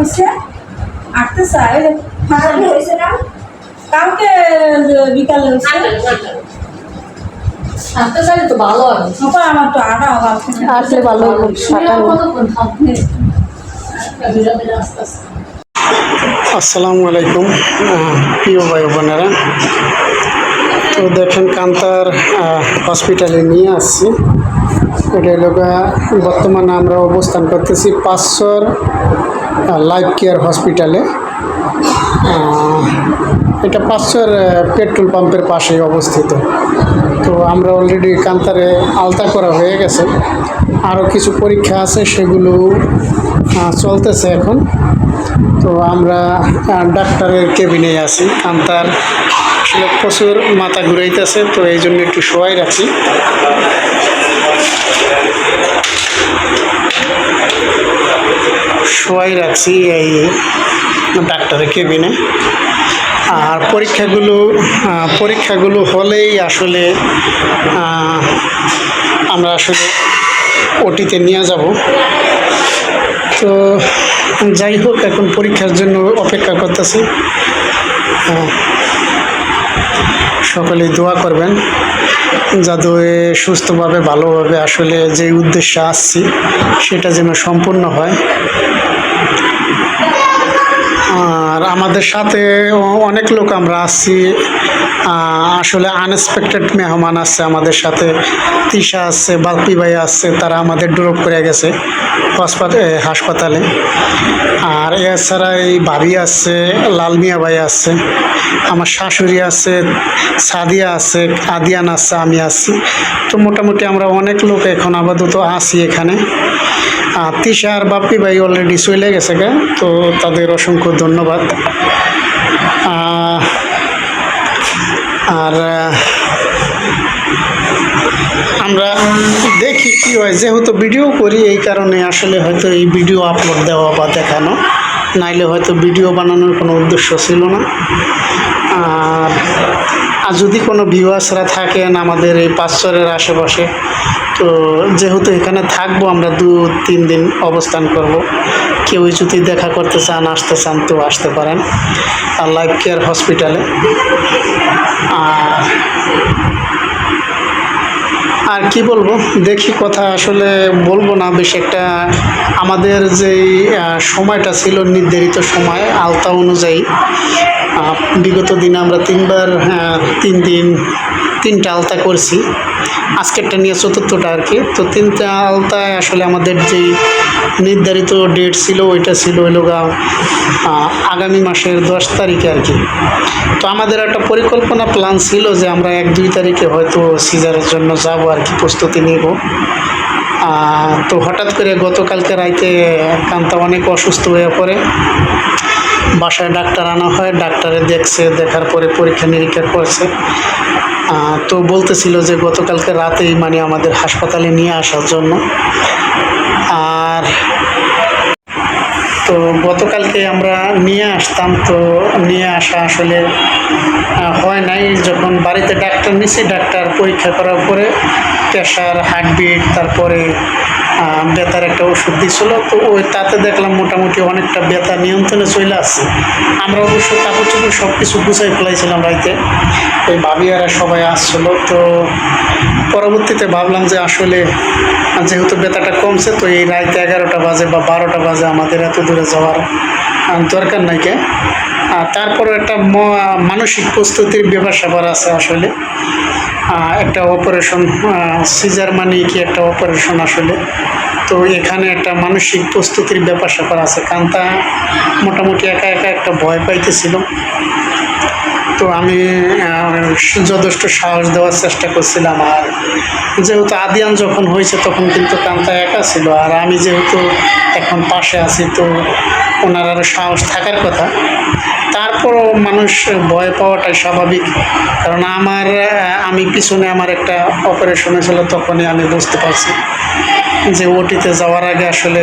হচ্ছে আটতে চাই কালকে হয়েছে না? কালকে বিকালে তো ভালো হবে। আমার তো আসলে ভালো আসসালামু আলাইকুম প্রিয় ভাই বোনেরা। তো দেখেন কান্তার হসপিটালে নিয়ে আসছি। এটা হলো বর্তমানে আমরা অবস্থান করতেছি পাঁচশোর লাইফ কেয়ার হসপিটালে এটা পাঁচশোর পেট্রোল পাম্পের পাশেই অবস্থিত। তো আমরা অলরেডি কান্তারে আলতা করা হয়ে গেছে। আরও কিছু পরীক্ষা আছে, সেগুলো চলতেছে এখন। তো আমরা ডাক্তারের কেবিনে আছি। কান্তার প্রচুর মাথা ঘুরাইতেছে, তো এই জন্য একটু শোয়াই রাখছি শোয়াই রাখছি এই ডাক্তারের কেবিনে। আর পরীক্ষাগুলো পরীক্ষাগুলো হলেই আসলে আমরা আসলে ওটিতে নিয়ে যাব। তো যাই হোক, এখন পরীক্ষার জন্য অপেক্ষা করতেছি। সকলে দোয়া করবেন যাতে সুস্থভাবে, ভালোভাবে আসলে যে উদ্দেশ্যে আসছি, সেটা যেন সম্পূর্ণ হয়। আর আমাদের সাথে অনেক লোক আমরা আসছি আসলে আনএক্সপেক্টেড মেহমান আসছে আমাদের সাথে। তিশা আসছে বাপ্পি ভাই আসছে তারা আমাদের ড্রপ করে গেছে হাসপাতালে। আর এছাড়া এই ভাবি আসছে লাল মিয়া ভাই আসছে আমার শাশুড়ি আছে, সাদিয়া আছে, আদিয়ান আছে, আমি আসছি তো মোটামুটি আমরা অনেক লোক এখন আপাতত আছি এখানে। তিশা আর বাপ্পি ভাই অলরেডি চলে গেছে গে, তো তাদের অসংখ্য ধন্যবাদ। আর আমরা দেখি কি হয়। যেহেতু ভিডিও করি, এই কারণে আসলে হয়তো এই ভিডিও আপলোড দেওয়া বা দেখানো, নাইলে হয়তো ভিডিও বানানোর কোনো উদ্দেশ্য ছিল না। আর আর যদি কোনো ভিউয়ার্সরা থাকেন আমাদের এই পাঁচশরের আশেপাশে, তো যেহেতু এখানে থাকব, আমরা দু, তিন দিন অবস্থান করব। কেউ যদি দেখা করতে চান, আসতে চান, তো আসতে পারেন। আর লাইফ কেয়ার হসপিটালে। আর আর কি বলব? দেখি কথা আসলে বলব না, বেশ একটা আমাদের যেই সময়টা ছিল নির্ধারিত সময় আলতা অনুযায়ী। বিগত দিনে আমরা তিনবার তিন দিন, তিনটা আলতা করছি। আজকেরটা নিয়ে চতুর্থটা আর কি। তো তিনটা আলতায় আসলে আমাদের যেই নির্ধারিত ডেট ছিল, ওইটা ছিল হলো আগামী মাসের দশ তারিখে আর কি। তো আমাদের একটা পরিকল্পনা প্ল্যান ছিল যে আমরা এক, দুই তারিখে হয়তো সিজারের জন্য যাব আর কি, প্রস্তুতি নেব। তো হঠাৎ করে গতকালকে রাইতে কান্তা অনেক অসুস্থ হয়ে পড়ে। বাসায় ডাক্তার আনা হয়, ডাক্তারে দেখছে, দেখার পরে পরীক্ষা নিরীক্ষা করছে। তো বলতেছিল যে গতকালকে রাতেই মানে আমাদের হাসপাতালে নিয়ে আসার জন্য। আর তো গতকালকে আমরা নিয়ে আসতাম, তো নিয়ে আসা আসলে হয় নাই। যখন বাড়িতে ডাক্তার নিছি, ডাক্তার পরীক্ষা করার পরে প্রেশার, হার্টবিট, তারপরে ব্যথার একটা ওষুধ দিছিল, তো ওই তাতে দেখলাম মোটামুটি অনেকটা ব্যথা নিয়ন্ত্রণে চলে আসছে। আমরা অবশ্য কাপড় চোপড় সব কিছু গুছাই ফেলাইছিলাম রাইতে। এই ভাবিয়ারা সবাই আসছিল, তো পরবর্তীতে ভাবলাম যে আসলে যেহেতু ব্যথাটা কমছে, তো এই রাইতে এগারোটা বাজে বা বারোটা বাজে আমাদের এত দূরে যাওয়ার দরকার নাই কে। আর তারপরে একটা মানসিক প্রস্তুতির ব্যাপার স্যাপার আছে আসলে। একটা অপারেশন সিজার মানে কি একটা অপারেশন আসলে। তো এখানে একটা মানসিক প্রস্তুতির ব্যাপার স্যাপার আছে। কান্তা মোটামুটি একা একা একটা ভয় পাইতেছিল তো আমি যথেষ্ট সাহস দেওয়ার চেষ্টা করছিলাম। আর যেহেতু আদিয়ান যখন হয়েছে তখন কিন্তু কান্তা একা ছিল। আর আমি যেহেতু এখন পাশে আছি, তো ওনার আরও সাহস থাকার কথা। তারপরও মানুষ ভয় পাওয়াটাই স্বাভাবিক। কারণ আমার আমি পিছনে আমার একটা অপারেশন হয়েছিল, তখনই আমি বুঝতে পারছি যে ওটিতে যাওয়ার আগে আসলে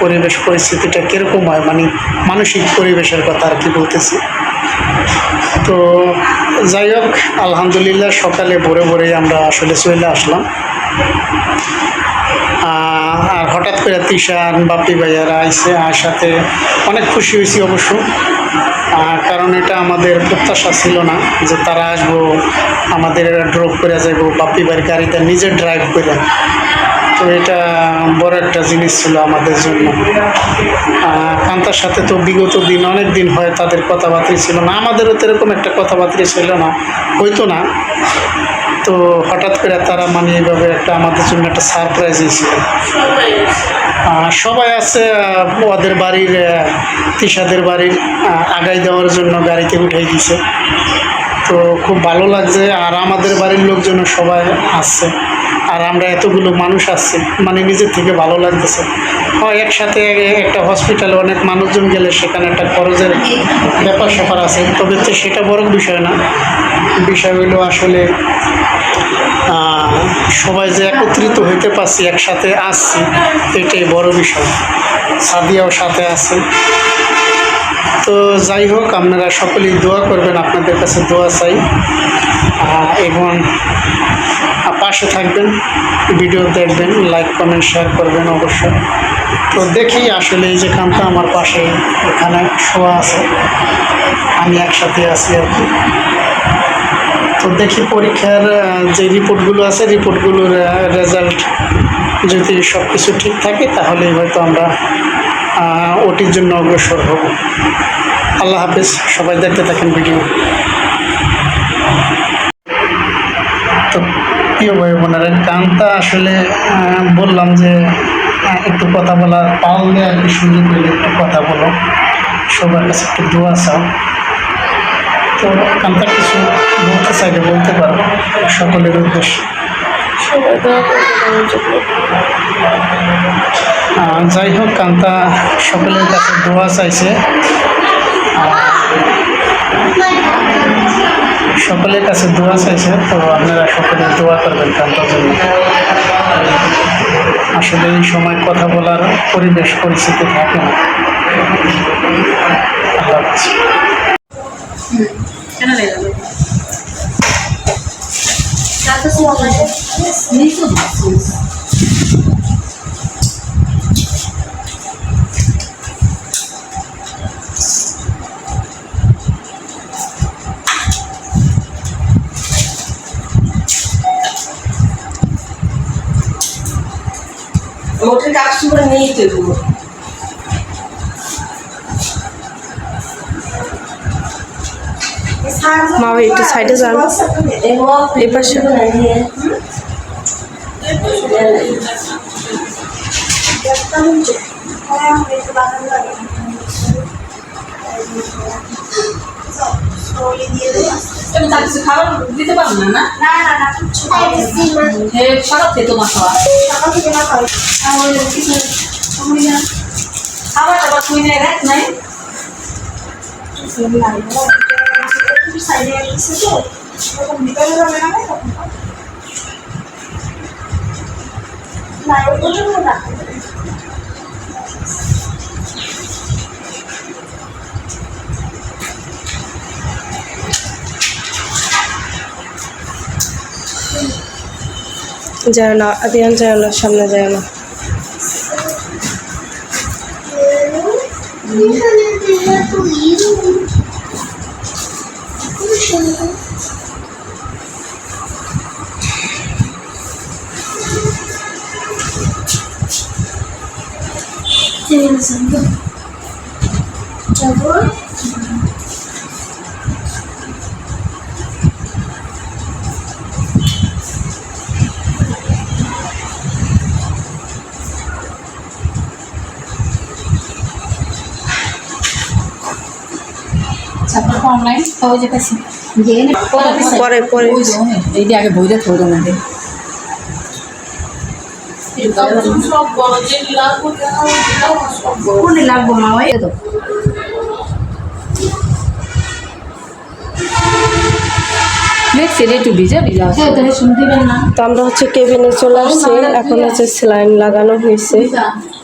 পরিবেশ পরিস্থিতিটা কীরকম হয় মানে মানসিক পরিবেশের কথা আর কি বলতেছি। তো যাই হোক, আলহামদুলিল্লাহ সকালে ভোরে ভোরে আমরা আসলে চলে আসলাম। হঠাৎ করে তিশান, বাপি ভাইয়ারা আইসে আর সাথে অনেক খুশি হয়েছি অবশ্য। কারণ এটা আমাদের প্রত্যাশা ছিল না যে তারা আসব, আমাদের ড্রপ করে যাব বাপি বাড়ির গাড়িটা নিজে ড্রাইভ করে। তো এটা বড় একটা জিনিস ছিল আমাদের জন্য। কান্তার সাথে তো বিগত দিন, অনেক দিন হয় তাদের কথাবার্তা ছিল না। আমাদেরও তো এরকম একটা কথাবার্তা ছিল না। হইতো না। তো হঠাৎ করে তারা মানে এইভাবে একটা আমাদের জন্য একটা সারপ্রাইজ হয়েছিল। সবাই আছে ওদের বাড়ির তিসাদের বাড়ির আগাই দেওয়ার জন্য গাড়িতে উঠাই দিছে। তো খুব ভালো লাগছে, আর আমাদের বাড়ির লোকজন সবাই আসছে আর আমরা এতগুলো মানুষ আসছি মানে নিজের থেকে ভালো লাগতেছে। হয় একসাথে একটা হসপিটালে অনেক মানুষজন গেলে সেখানে একটা খরচের ব্যাপার স্যাপার আছে, তবে তো সেটা বড় বিষয় না। বিষয় আসলে সবাই যে একত্রিত হইতে পারছি, একসাথে আসছি এটাই বড় বিষয়। সাদিয়াও সাথে আছে। তো যাই হোক, আপনারা সকলেই দোয়া করবেন, আপনাদের কাছে দোয়া চাই। এবং পাশে থাকবেন, ভিডিও দেখবেন লাইক কমেন্ট শেয়ার করবেন অবশ্যই। তো দেখি আসলে এই যে কান্তা আমার পাশে এখানে শোয়া আছে, আমি একসাথে আছি আর কি। তো দেখি পরীক্ষার যে রিপোর্টগুলো আছে, রিপোর্টগুলোর রেজাল্ট যদি সব কিছু ঠিক থাকে, তাহলেই হয়তো আমরা ওটির জন্য অগ্রসর হব। আল্লাহ হাফিজ, সবাই দেখতে থাকেন ভিডিও। প্রিয় ভাই বোনেরা গানটা আসলে বললাম যে একটু কথা বলা পারলে আর কি সুযোগ পেলে একটু কথা বলো। সবার কাছে একটু দোয়া চাও। তো গানটা কিছু বলতে চাইলে বলতে পারো সকলের উদ্দেশ্যে। যাই হোক কান্তা সকলের কাছে দোয়া চাইছে। সকলের কাছে দোয়া চাইছে, তো আপনারা সকলে দোয়া করবেন কান্তার জন্য। আসলে এই সময় কথা বলার পরিবেশ পরিস্থিতি থাকে না। আল্লাহ নেই তো ভাবছিস নিয়ে চলবো মা একটু সাইডে যান। এই পাশে। তার কিছু খাবার দিতে পারব না না? হে সকাল থেকে তোমার খাওয়া। খাবার টাবার তুই নেই রাখ নাই যায় না আদিয়ান যায় না সামনে যায় না। ছাত্র অনলাইন পাওয়া যেতেছে। পরে পরে এই আগে বইটা লাগবো মা ওই তো। তো আমরা হচ্ছে কেবিনে চলে আসছি। এখন হচ্ছে স্যালাইন লাগানো হয়েছে।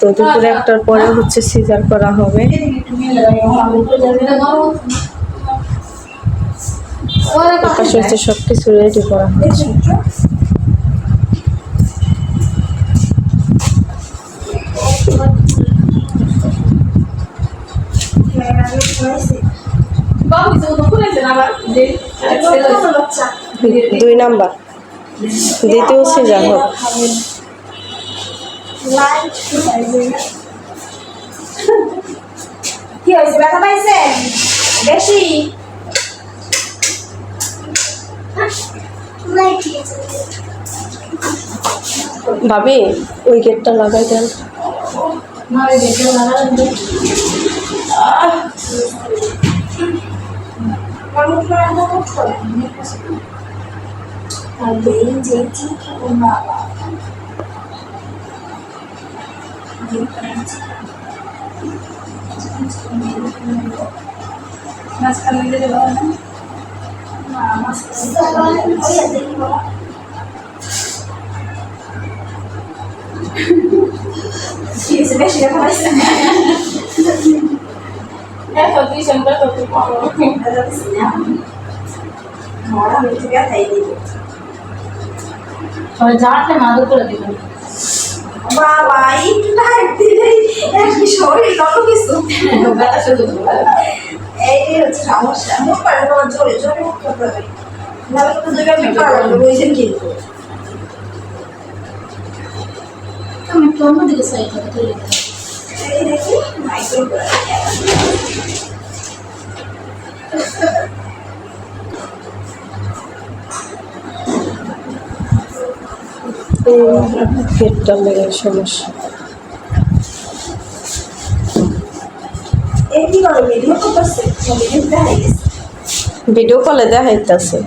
তো দুপুরে একটার পরে হচ্ছে সিজার করা হবে। পাশে হচ্ছে সব কিছু রেডি করা হয়েছে। দুই নাম্বার। দ্বিতীয় সিজা হোক কি হয়েছে? ব্যথা পাইছে বেশি। ভাবি ওই গেটটা লাগাই দেন। মাঝখানে দিলে হ্যাঁ জানলে মাদুর করে দিবেন বাবা একটু টাইট শরীর কত কিছু এই হচ্ছে সমস্যা মুখ পারে তোমার জোরে জোরে মুখ করতে হবে নাহলে তো দুই মিনিট করা লাগবে বুঝছেন কিন্তু আমি একটু অন্যদিকে সাইড করে তুলে এই দেখি মাইক্রো করে লেগে সমস্যা কি করো ভিডিও করতেছে ভিডিও দেখাই গেছে ভিডিও কলে দেখাইতেছে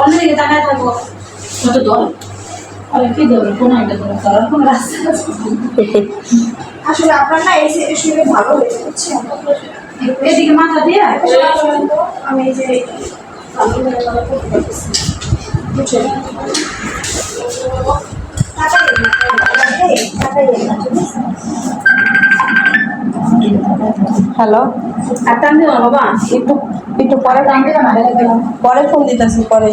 অন্যদিকে তাকায় থাকব কত দল? আসলে আপনার না এই সেটে শুনে ভালো হয়েছে এদিকে মাথা দিয়ে? আমি এই যে? হ্যালো? টান দিও বাবা। একটু একটু পরে টান পরে ফোন দিতেছি পরে।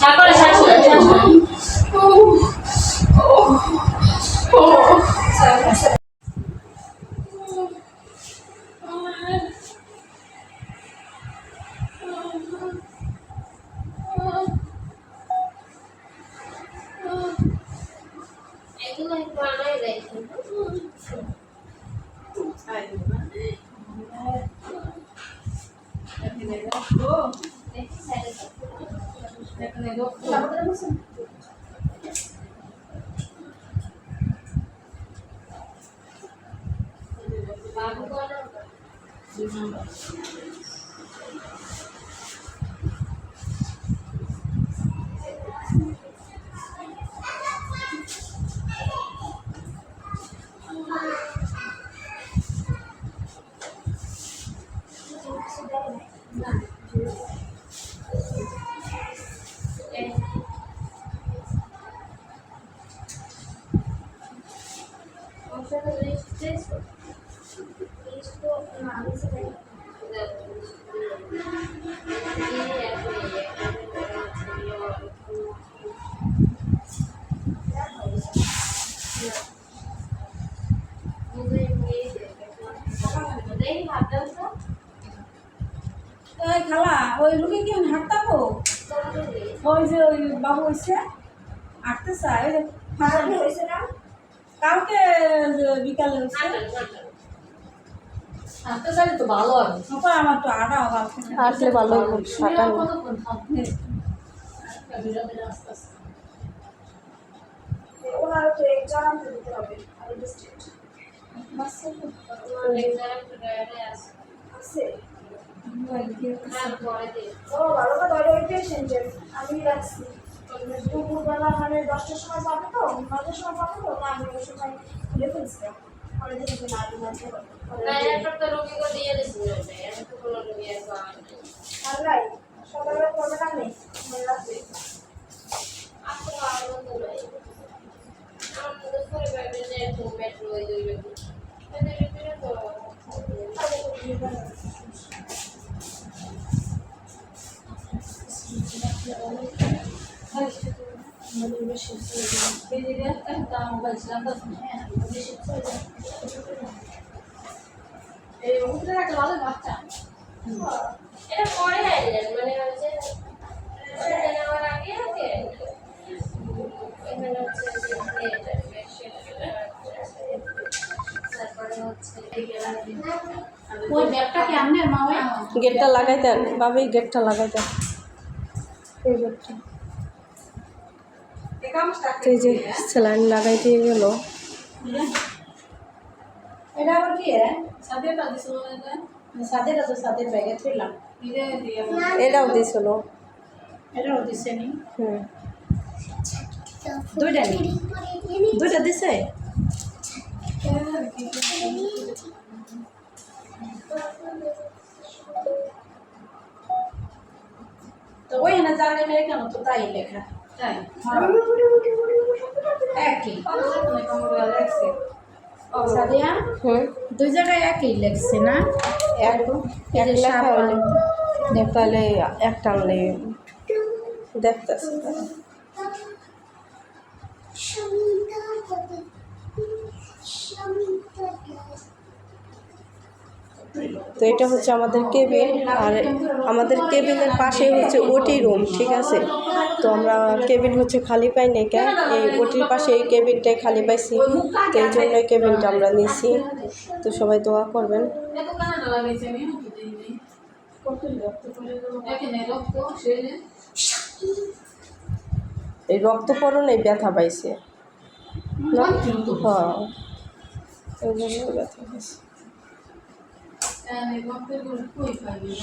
ফোন রাখা এই তারপরে শ্বাস নেন, শ্বাস খালা ওই রুগী কি হাঁটতাবো ওই যে ওই বাবু হয়েছে হাঁটতে চায় ওই যে হয়েছে না? কালকে বিকালে হয়েছে হাঁটতে চাইলে তো ভালো আমার তো আটা কালকে আসলে ভালো আছে? ও কথা ধরে ওই পেশেন্টের আমি রাখছি দুপুরবেলা মানে দশটার সময় পাবে তো নটার সময় পাবে তো না আমি সময় খুলে ফেলছিলাম পরে দেখেছি না মাঝে আল্লাহ সকালবেলা করবে না নেই রাত্রে আচ্ছা মেট্রো এই দুই বেডরুম এই উপরে একটা ভালো বাচ্চা এটা পরে আইলেন মানে হচ্ছে সেটা নেওয়ার আগে আগে এখানে হচ্ছে যে এটা বেডশিট তারপরে হচ্ছে ওই ব্যাগটা তো যে স্যালাইন লাগাই দিয়ে গেল। এটা আবার কি রে সাদের কাজ দিছিল না সাদের তো সাদের ব্যাগে এটা দিয়ে এটাও দিছিল। এটাও দিছে নি? হুম। দুইটা নি? দুইটা দিছে? তো ওই না জানে মেরে কেন? তো তাই লেখা। তাই? একই। সাদিয়া হুম দুই জায়গায় একই না? এক লেখা একটা দেখতেছি। তো এটা হচ্ছে আমাদের কেবিন আর আমাদের কেবিনের পাশে হচ্ছে ওটি রুম ঠিক আছে? তো আমরা কেবিন হচ্ছে খালি পাই নাই কেন? এই ওটির পাশে এই কেবিনটাই খালি পাইছি তো এই জন্য কেবিনটা আমরা নিছি। তো সবাই দোয়া করবেন। এই রক্ত এই ব্যথা পাইছে। না হ্যাঁ এই জন্য ব্যথা পাইছে। Yani bakır grup koy kaybı.